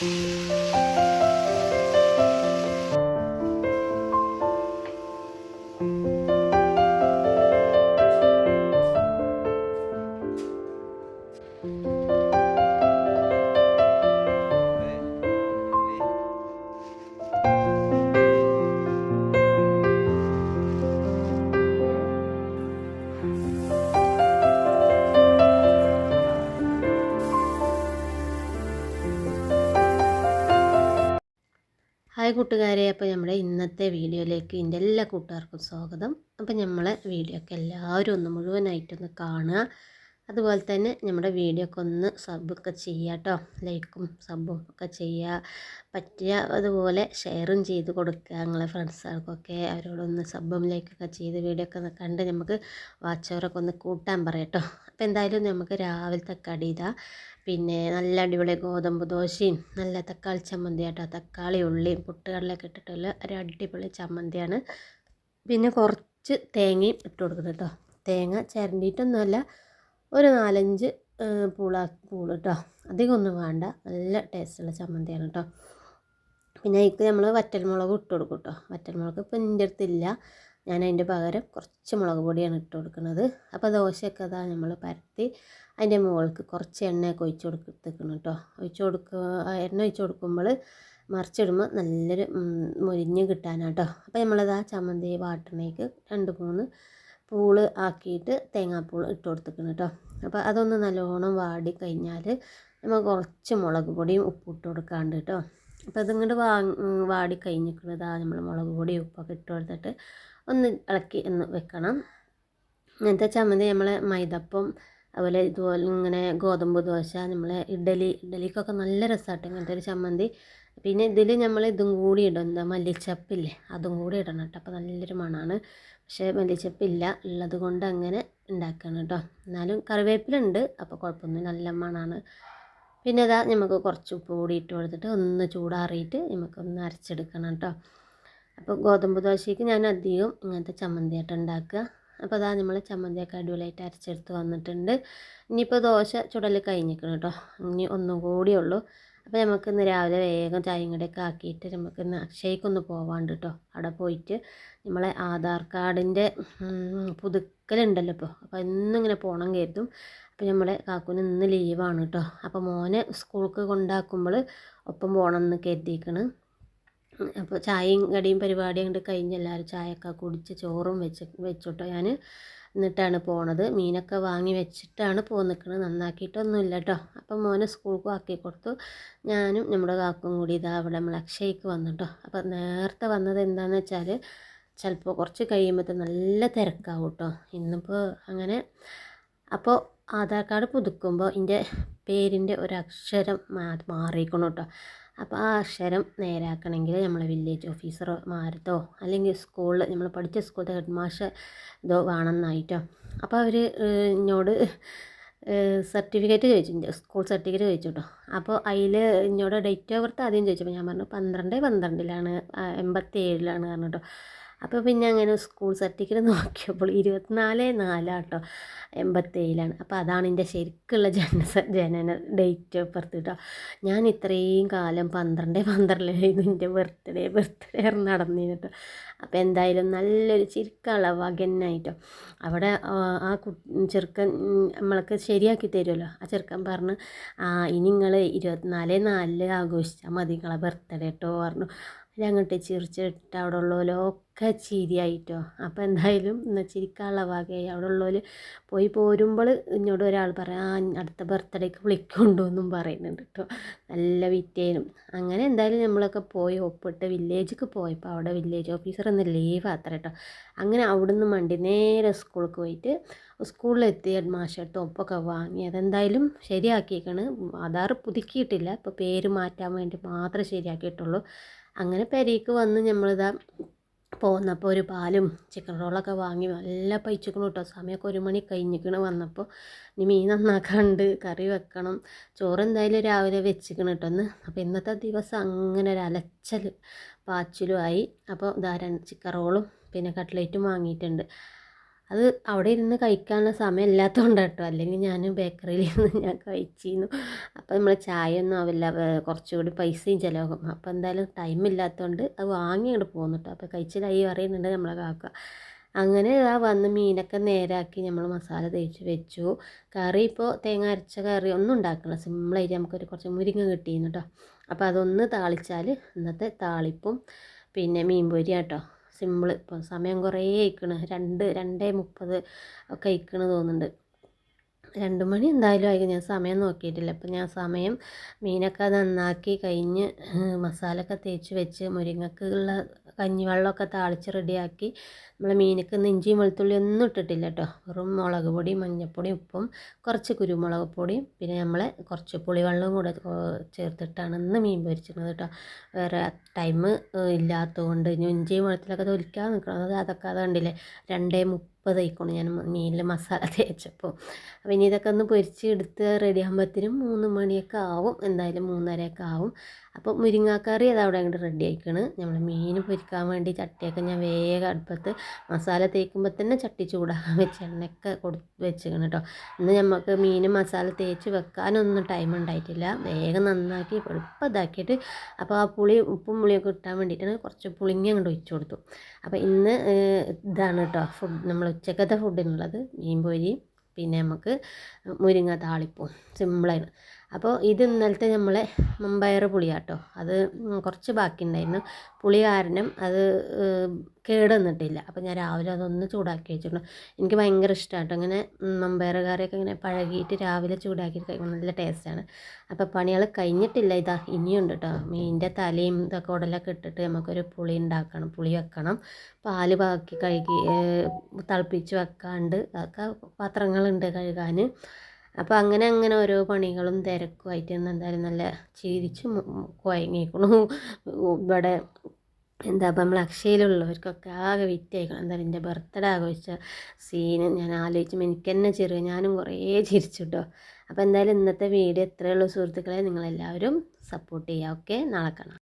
Música hi കൂട്ടുകാരെ അപ്പോൾ നമ്മുടെ ഇന്നത്തെ വീഡിയോയിലേക്ക് എന്റെ എല്ലാ കൂട്ടുകാർക്കും സ്വാഗതം. അപ്പോൾ നമ്മളെ വീഡിയോ ഒക്കെ എല്ലാവരും ഒന്ന് മുഴുവനായിട്ടൊന്ന് കാണുക. അതുപോലെ തന്നെ നമ്മുടെ വീഡിയോ ഒക്കെ ഒന്ന് സബ്ബൊക്കെ ചെയ്യുക കേട്ടോ ലൈക്കും സബ്ബും ഒക്കെ ചെയ്യുക. പറ്റിയ അതുപോലെ ഷെയറും ചെയ്ത് കൊടുക്കുക നിങ്ങളെ ഫ്രണ്ട്സുകൾക്കൊക്കെ അവരോടൊന്ന് സബ്ബും ലൈക്കൊക്കെ ചെയ്ത് വീഡിയോ ഒക്കെ കണ്ട് നമുക്ക് വാച്ചവരൊക്കെ ഒന്ന് കൂട്ടാൻ പറയാം കേട്ടോ അപ്പോൾ എന്തായാലും നമുക്ക് രാവിലത്തെ കടി ഇതാ. പിന്നെ നല്ല അടിപൊളി ഗോതമ്പ് ദോശയും നല്ല തക്കാളി ചമ്മന്തി കേട്ടോ തക്കാളി ഉള്ളിയും പുട്ടുകടലൊക്കെ ഇട്ടിട്ടുള്ള ഒരു അടിപൊളി ചമ്മന്തിയാണ്. പിന്നെ കുറച്ച് തേങ്ങയും ഇട്ട് കൊടുക്കുന്നത് കേട്ടോ തേങ്ങ ചിരണ്ടിയിട്ടൊന്നുമല്ല. ഒരു നാലഞ്ച് പൂള പൂൾ കേട്ടോ അധികം ഒന്നും വേണ്ട. നല്ല ടേസ്റ്റുള്ള ചമ്മന്തിയാണ് കേട്ടോ പിന്നെ അതിക്ക് നമ്മൾ വറ്റൽമുളക് ഇട്ട് കൊടുക്കും കേട്ടോ വറ്റൽമുളക് ഇപ്പം എന്റെ അടുത്തില്ല. ഞാൻ അതിന്റെ പകരം കുറച്ച് മുളക് പൊടിയാണ് ഇട്ട് കൊടുക്കുന്നത്. അപ്പോൾ ദോശയൊക്കെ അതാ നമ്മൾ പരത്തി അതിന്റെ മുകൾക്ക് കുറച്ച് എണ്ണയൊക്കെ ഒഴിച്ച് കൊടുത്തിരിക്കണം കേട്ടോ ഒഴിച്ച് കൊടുക്ക എണ്ണ ഒഴിച്ച് കൊടുക്കുമ്പോൾ മറിച്ചിടുമ്പോൾ നല്ലൊരു മുരിഞ്ഞ് കിട്ടാനാട്ടോ അപ്പോൾ നമ്മളത് ആ ചമ്മന്തി വാട്ടണേക്ക് രണ്ട് മൂന്ന് പൂൾ ആക്കിയിട്ട് തേങ്ങാപ്പൂൾ ഇട്ട് കൊടുത്തേക്കണം കേട്ടോ. അപ്പോൾ അതൊന്ന് നല്ലോണം വാടി കഴിഞ്ഞാൽ നമ്മൾ കുറച്ച് മുളക് പൊടിയും ഉപ്പിട്ട് കൊടുക്കാണ്ട് കേട്ടോ. അപ്പോൾ അതിങ്ങോട്ട് വാടി കഴിഞ്ഞിരിക്കുന്നതാ നമ്മൾ മുളക് പൊടിയും ഉപ്പൊക്കെ ഇട്ട് കൊടുത്തിട്ട് ഒന്ന് ഇളക്കി ഒന്ന് വെക്കണം. ഇങ്ങനത്തെ ചമ്മന്തി നമ്മളെ മൈദപ്പം അതുപോലെ ഇതുപോലെ ഇങ്ങനെ ഗോതമ്പ് ദോശ നമ്മളെ ഇഡ്ഡലി ഇഡ്ഡലിക്കൊക്കെ നല്ല രസമായിട്ട് ഇങ്ങനത്തെ ഒരു ചമ്മന്തി. പിന്നെ ഇതിൽ നമ്മൾ ഇതും കൂടി ഇടും. എന്താ മല്ലിച്ചപ്പില്ലേ? അതും കൂടി ഇടണം കേട്ടോ. അപ്പോൾ നല്ലൊരു മണമാണ് പക്ഷേ മല്ലിച്ചപ്പില്ല. ഉള്ളത് കൊണ്ട് അങ്ങനെ ഉണ്ടാക്കണം കേട്ടോ എന്നാലും കറിവേപ്പിലുണ്ട്. അപ്പോൾ കുഴപ്പമൊന്നും നല്ല മണമാണ് പിന്നെ അതാ നമുക്ക് കുറച്ച് ഉപ്പ് കൂടി ഇട്ട് കൊടുത്തിട്ട് ഒന്ന് ചൂടാറിയിട്ട് നമുക്കൊന്ന് അരച്ചെടുക്കണം കേട്ടോ അപ്പോൾ ഗോതമ്പ് ദോശയ്ക്ക് ഞാൻ അധികം ഇങ്ങനത്തെ ചമ്മന്തിയായിട്ട് ഉണ്ടാക്കുക അപ്പോൾ അതാ നമ്മൾ ചമ്മന്തിയൊക്കെ അടിപൊളിയായിട്ട് അരച്ചെടുത്ത് വന്നിട്ടുണ്ട്. ഇനിയിപ്പോൾ ദോശ ചുടൽ കഴിഞ്ഞിരിക്കണം കേട്ടോ ഇനി ഒന്നും കൂടിയേ ഉള്ളൂ. അപ്പോൾ നമുക്ക് ഇന്ന് രാവിലെ വേഗം ചായയും കൂടെയൊക്കെ ആക്കിയിട്ട് നമുക്ക് ഇന്ന് അക്ഷയ്ക്കൊന്ന് പോവാണ്ട് കേട്ടോ അവിടെ പോയിട്ട് നമ്മളെ ആധാർ കാർഡിന്റെ പുതുക്കലുണ്ടല്ലോ ഇപ്പോൾ അപ്പോൾ ഇന്നിങ്ങനെ പോകണം കരുതും. അപ്പോൾ നമ്മളെ കാക്കുന് ഇന്ന് ലീവാണ് കേട്ടോ അപ്പോൾ മോനെ സ്കൂൾക്ക് കൊണ്ടാക്കുമ്പോൾ ഒപ്പം പോകണം എന്ന് കരുതിയിരിക്കണം അപ്പോൾ ചായയും കടിയും പരിപാടിയും അങ്ങോട്ട് കഴിഞ്ഞ് എല്ലാവരും ചായയൊക്കെ കുടിച്ച് ചോറും വെച്ച് വെച്ചോട്ടോ ഞാൻ എന്നിട്ടാണ് പോണത്. മീനൊക്കെ വാങ്ങി വെച്ചിട്ടാണ് പോന്നിക്കണത് നന്നാക്കിയിട്ടൊന്നുമില്ല കേട്ടോ അപ്പം മോനെ സ്കൂൾക്ക് ആക്കി കൊടുത്തു. ഞാനും നമ്മുടെ കാക്കും കൂടി ഇതാ അവിടെ നമ്മൾ അക്ഷയ്ക്ക് വന്നു അപ്പം നേരത്തെ വന്നത് എന്താണെന്ന് വെച്ചാൽ ചിലപ്പോൾ കുറച്ച് കഴിയുമ്പോൾ നല്ല തിരക്കാവും കേട്ടോ ഇന്നിപ്പോൾ അങ്ങനെ അപ്പോൾ ആധാർ കാർഡ് പുതുക്കുമ്പോൾ എന്റെ പേരിന്റെ ഒരക്ഷരം മാ മാറിയിരിക്കണം കേട്ടോ. അപ്പോൾ ആ അക്ഷരം നേരാക്കണമെങ്കിൽ നമ്മൾ വില്ലേജ് ഓഫീസർമാരതോ അല്ലെങ്കിൽ സ്കൂളിൽ നമ്മൾ പഠിച്ച സ്കൂളിലെ ഹെഡ് മാസ്റ്റർ ഇതോ വേണമെന്നായിട്ടോ. അപ്പോൾ അവർ എന്നോട് സർട്ടിഫിക്കറ്റ് ചോദിച്ചു സ്കൂൾ സർട്ടിഫിക്കറ്റ് ചോദിച്ചു കേട്ടോ. അപ്പോൾ അതിൽ എന്നോട് ഡേറ്റ് ഓഫ് ബർത്ത് ആദ്യം ചോദിച്ചപ്പോൾ ഞാൻ പറഞ്ഞു പന്ത്രണ്ട് പന്ത്രണ്ടിലാണ് എൺപത്തി ഏഴിലാണ് പറഞ്ഞു കേട്ടോ അപ്പോൾ പിന്നെ അങ്ങനെ സ്കൂൾ സർട്ടിഫിക്കറ്റ് നോക്കിയപ്പോൾ ഇരുപത്തിനാല് നാലാട്ടോ എൺപത്തേഴിലാണ്. അപ്പോൾ അതാണ് എന്റെ ശരിക്കുള്ള ജനന ജനന ഡേറ്റ് ഓഫ് ബർത്ത് കേട്ടോ ഞാൻ ഇത്രയും കാലം പന്ത്രണ്ട് പന്ത്രണ്ടിലായിരുന്നു എന്റെ ബർത്ത്ഡേ ബർത്ത്ഡേ നടന്നിരുന്നു കേട്ടോ അപ്പോൾ എന്തായാലും നല്ലൊരു ചിരിക്കാനുള്ള വകന്നായിട്ടോ അവിടെ ആ കു ചെറുക്കൻ നമ്മൾക്ക് ശരിയാക്കി തരുമല്ലോ. ആ ചെറുക്കൻ പറഞ്ഞു ആ ഇനി നിങ്ങൾ ഇരുപത്തിനാല് നാലിൽ ആഘോഷിച്ചാൽ മതി നിങ്ങളെ ബർത്ത്ഡേ കേട്ടോ പറഞ്ഞു. അങ്ങോട്ട് ചിരിച്ചിട്ട് അവിടെ ഉള്ളവരൊക്കെ ചിരിയായിട്ടോ. അപ്പോൾ എന്തായാലും ചിരിക്കാനുള്ള വകയായി അവിടെ ഉള്ളവർ പോയി പോരുമ്പോൾ എന്നോട് ഒരാൾ പറയാം ആ അടുത്ത ബർത്ത്ഡേക്ക് വിളിക്കുന്നുണ്ടോയെന്നും പറയുന്നുണ്ട് കേട്ടോ നല്ല വിറ്റേനും. അങ്ങനെ എന്തായാലും നമ്മളൊക്കെ പോയി ഒപ്പിട്ട് വില്ലേജിക്ക് പോയപ്പോൾ അവിടെ വില്ലേജ് ഓഫീസർ ഒന്ന് ലീവ് ആത്ര കേട്ടോ അങ്ങനെ അവിടുന്ന് മണ്ടി നേരെ സ്കൂളിൽ പോയിട്ട് സ്കൂളിലെത്തി മാഷടുത്ത് ഒപ്പൊക്കെ വാങ്ങി. അതെന്തായാലും ശരിയാക്കിയേക്കാണ്. ആധാർ പുതുക്കിയിട്ടില്ല. ഇപ്പോൾ പേര് മാറ്റാൻ വേണ്ടി മാത്രമേ ശരിയാക്കിയിട്ടുള്ളൂ. അങ്ങനെ പെരേക്ക് വന്ന് നമ്മളിതാ പോന്നപ്പോൾ ഒരു പാലും ചിക്കൻ റോളൊക്കെ വാങ്ങി നല്ല പൈച്ചിക്കണം കേട്ടോ സമയമൊക്കെ ഒരു മണി കഴിഞ്ഞിക്കണ് വന്നപ്പോൾ ഇനി മീൻ നന്നാക്കാണ്ട് കറി വെക്കണം. ചോറ് എന്തായാലും രാവിലെ വെച്ചിക്കണം കേട്ടോ ഒന്ന് അപ്പോൾ ഇന്നത്തെ ദിവസം അങ്ങനെ ഒരു അലച്ചൽ പാച്ചിലും ആയി. അപ്പോൾ ഇതാ ചിക്കൻ റോളും പിന്നെ കട്ട്ലേറ്റും വാങ്ങിയിട്ടുണ്ട്. അത് അവിടെ ഇരുന്ന് കഴിക്കാനുള്ള സമയം ഇല്ലാത്തതുകൊണ്ട് കേട്ടോ അല്ലെങ്കിൽ ഞാൻ ബേക്കറിയിൽ ഇരുന്ന് ഞാൻ കഴിച്ചിരുന്നു. അപ്പോൾ നമ്മൾ ചായ ഒന്നും ആവില്ല കുറച്ചുകൂടി പൈസയും ചിലവാകും അപ്പോൾ എന്തായാലും ടൈം ഇല്ലാത്തതുകൊണ്ട് അത് വാങ്ങി അങ്ങോട്ട് പോകുന്നു കേട്ടോ അപ്പോൾ കഴിച്ചിലായി പറയുന്നുണ്ട് നമ്മളെ കാക്ക. അങ്ങനെ ആ വന്ന് മീനൊക്കെ നേരാക്കി നമ്മൾ മസാല തേച്ച് വെച്ചു. കറി ഇപ്പോൾ തേങ്ങ അരച്ച കറി ഒന്നും ഉണ്ടാക്കില്ല സിമ്പിളായിട്ട് നമുക്കൊരു കുറച്ച് മുരിങ്ങ കിട്ടിയിരുന്നു കേട്ടോ അപ്പോൾ അതൊന്ന് താളിച്ചാൽ ഇന്നത്തെ താളിപ്പും പിന്നെ മീൻ പൊരി കേട്ടോ സിമ്പിൾ ഇപ്പോൾ സമയം കുറേ ആയിക്കണ്. രണ്ട് രണ്ടേ മുപ്പത് ഒക്കെ ആയിക്കണ് തോന്നുന്നുണ്ട്. രണ്ട് മണി എന്തായാലും ആയിരിക്കും ഞാൻ സമയം നോക്കിയിട്ടില്ല. അപ്പം ഞാൻ സമയം മീനൊക്കെ നന്നാക്കി കഴിഞ്ഞ് മസാലയൊക്കെ തേച്ച് വെച്ച് മുരിങ്ങക്കുള്ള കഞ്ഞിവെള്ളമൊക്കെ താളിച്ച് റെഡിയാക്കി. നമ്മൾ മീനക്ക് നെഞ്ചിയും വെളുത്തുള്ളി ഒന്നും ഇട്ടിട്ടില്ല കേട്ടോ. വെറും മുളക് പൊടി മഞ്ഞൾപ്പൊടി ഉപ്പും കുറച്ച് കുരുമുളക് പൊടിയും പിന്നെ നമ്മൾ കുറച്ച് പുളിവെള്ളവും കൂടെ ചേർത്തിട്ടാണ് ഇന്ന് മീൻ പൊരിച്ചിരുന്നത് കേട്ടോ. വേറെ ടൈം ഇല്ലാത്തതുകൊണ്ട് ഇഞ്ചിയും വെളുത്തുള്ളിയൊക്കെ തൊലിക്കാൻ നിൽക്കണം അതൊക്കെ അത് കണ്ടില്ലേ? രണ്ടേ മുപ്പതായിക്കോണം ഞാൻ മീനിൽ മസാല തേച്ചപ്പോൾ അപ്പോൾ ഇനി ഇതൊക്കെ ഒന്ന് പൊരിച്ച് എടുത്ത് റെഡി ആകുമ്പോഴത്തേനും മൂന്ന് മണിയൊക്കെ ആവും. എന്തായാലും മൂന്നരയൊക്കെ ആവും. അപ്പോൾ മുരിങ്ങാക്കറി അത് അവിടെ അങ്ങോട്ട് റെഡി ആയിക്കണ്. നമ്മൾ മീൻ പൊരിക്കാൻ വേണ്ടി ചട്ടിയൊക്കെ ഞാൻ വേഗം അടുപ്പത്ത് മസാല തേക്കുമ്പോൾ തന്നെ ചട്ടി ചൂടാക്കാൻ വെച്ച് എണ്ണയൊക്കെ കൊടു വെച്ചിരിക്കണം കേട്ടോ ഇന്ന് നമുക്ക് മീൻ മസാല തേച്ച് വെക്കാനൊന്നും ടൈം ഉണ്ടായിട്ടില്ല. വേഗം നന്നാക്കി എളുപ്പം ഇതാക്കിയിട്ട് അപ്പോൾ ആ പുളി ഉപ്പും പുളിയൊക്കെ ഇട്ടാൻ വേണ്ടിയിട്ടാണ് കുറച്ച് പുളിങ്ങ അങ്ങോട്ട് ഒഴിച്ചു കൊടുത്തു. അപ്പോൾ ഇന്ന് ഇതാണ് കേട്ടോ ഫുഡ് നമ്മൾ ഉച്ചക്കത്തെ ഫുഡിനുള്ളത് മീൻ പൊരിയും പിന്നെ നമുക്ക് മുരിങ്ങ താളിപ്പും. സിമ്പിളാണ് അപ്പോൾ ഇത് ഇന്നലത്തെ നമ്മളെ മമ്പയർ പുളിയാട്ടോ. അത് കുറച്ച് ബാക്കി ഉണ്ടായിരുന്നു പുളി കാരണം അത് കേട് വന്നിട്ടില്ല. അപ്പോൾ ഞാൻ രാവിലെ അതൊന്ന് ചൂടാക്കി വെച്ചിട്ടുണ്ട് എനിക്ക് ഭയങ്കര ഇഷ്ടമായിട്ടോ ഇങ്ങനെ മമ്പയർ കറിയൊക്കെ ഇങ്ങനെ പഴകിയിട്ട് രാവിലെ ചൂടാക്കി കഴിക്കുമ്പോൾ നല്ല ടേസ്റ്റാണ്. അപ്പോൾ പണികൾ കഴിഞ്ഞിട്ടില്ല ഇതാ. ഇനിയുണ്ട് കേട്ടോ മീനിന്റെ തലയും ഇതൊക്കെ ഉടലൊക്കെ ഇട്ടിട്ട് നമുക്കൊരു പുളി ഉണ്ടാക്കണം. പുളി വെക്കണം. പാൽ ബാക്കി കഴുകി തിളപ്പിച്ച് വെക്കാണ്ട്. അതൊക്കെ പാത്രങ്ങളുണ്ട് കഴുകാൻ. അപ്പോൾ അങ്ങനെ അങ്ങനെ ഓരോ പണികളും തിരക്കുമായിട്ട് എന്തായാലും നല്ല ചിരിച്ച് കുഴങ്ങിക്കണു ഇവിടെ എന്താ ഇപ്പം നമ്മൾ അക്ഷയയിലുള്ളവർക്കൊക്കെ ആകെ വിറ്റയക്കണം. എന്തായാലും എന്റെ ബർത്ത്ഡേ ആഘോഷിച്ച സീന് ഞാൻ ആലോചിച്ചു എനിക്ക് തന്നെ ചെറിയ ഞാനും കുറേ ചിരിച്ചു കേട്ടോ അപ്പോൾ എന്തായാലും ഇന്നത്തെ വീഡിയോ എത്രയുള്ളൂ സുഹൃത്തുക്കളെ നിങ്ങളെല്ലാവരും സപ്പോർട്ട് ചെയ്യുക ഓക്കെ നാളെ കാണാം.